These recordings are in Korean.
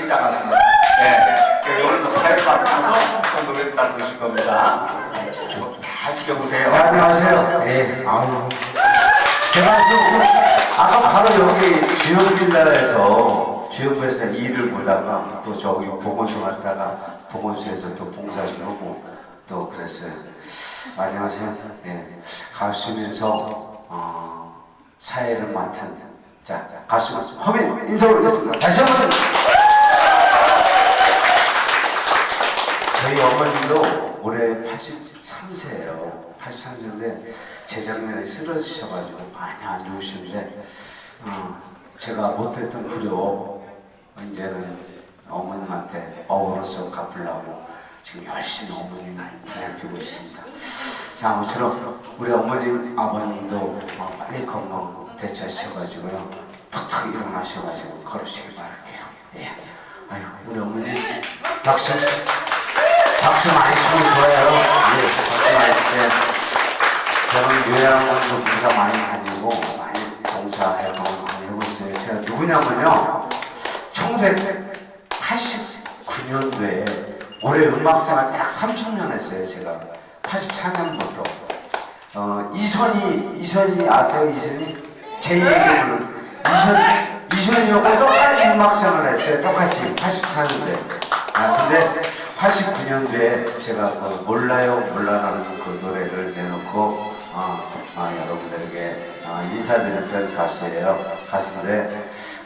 맞습니다. 네. 오늘도 또 노래 따라 부르실 겁니다. 네, 좀잘 지켜보세요. 자, 안녕하세요. 네, 아유. 제가 또, 아까 바로 여기 주연빌라에서, 주연부에서 일을 보다가, 또 저기 보건소 갔다가, 보건소에서 또 봉사 좀 하고, 또 그랬어요. 안녕하세요. 네. 가수면서, 어, 사회를 맡은, 자, 가수, 허민 인사 올리겠습니다. 다시 한 번. 저희 어머님도 올해 83세예요. 83세인데 재작년에 쓰러지셔가지고 많이 안 좋으신데 어, 제가 못했던 불효 이제는 어머님한테 어우로서 갚으려고 지금 열심히 어머님 기다리고 있습니다. 자, 아무쪼록 우리 어머님, 아버님도 어, 빨리 건강 되찾으셔가지고요. 푹푹 일어나셔가지고 걸으시길 바랄게요. 예. 아유, 우리 어머니 박수. 박수 많이 치면 좋아요. 예, 박수 많이 치세요. 저는 요양원도 봉사 많이 다니고 많이 봉사활동 많이 하고 있어요. 제가 누구냐면요. 1989년도에 올해 음악생활 딱 30년 했어요. 제가 84년부터. 어, 이선희, 이선희 아세요? 이선희? 제 얘기로는 이선, 이선희하고 똑같이 음악생활 했어요. 똑같이 84년도에. 아, 근데 89년도에 제가 그 몰라요 몰라라는 그 노래를 내놓고 어, 어, 여러분들에게 어, 인사드렸던 가수예요. 가수인데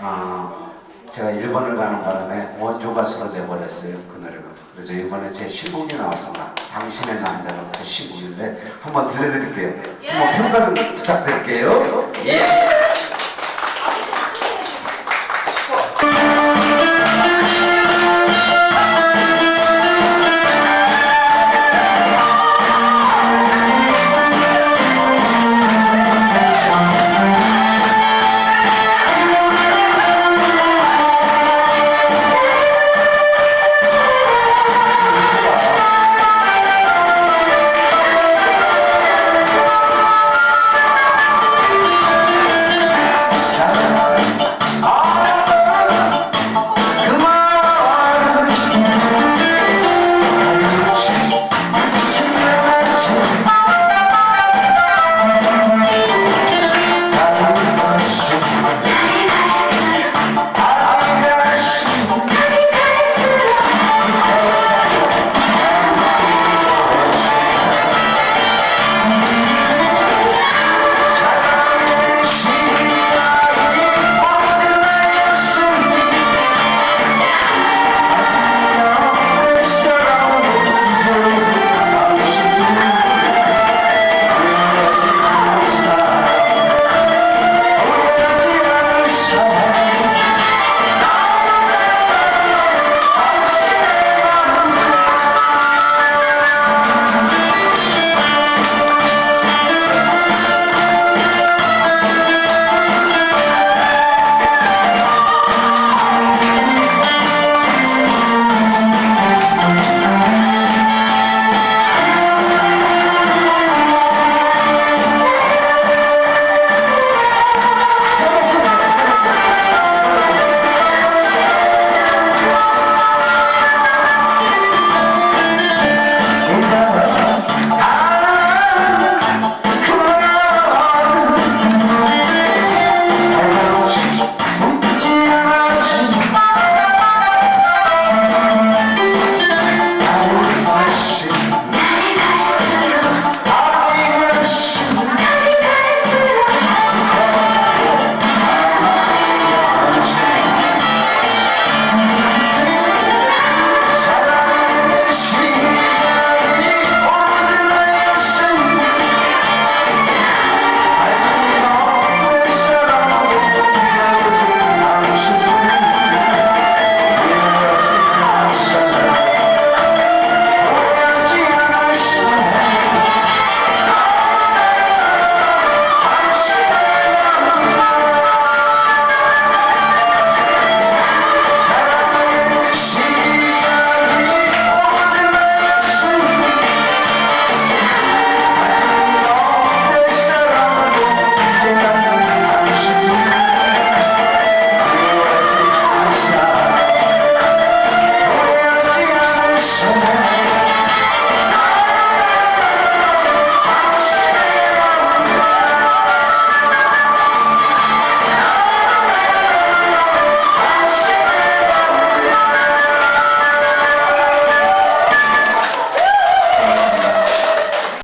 어, 제가 일본을 가는 바람에 원조 가수로 돼버렸어요. 그 노래가. 그래서 이번에 제 신곡이 나왔습니다. 당신의 남자는 그 신곡인데 한번 들려드릴게요. 한번 평가 좀 부탁드릴게요. 예.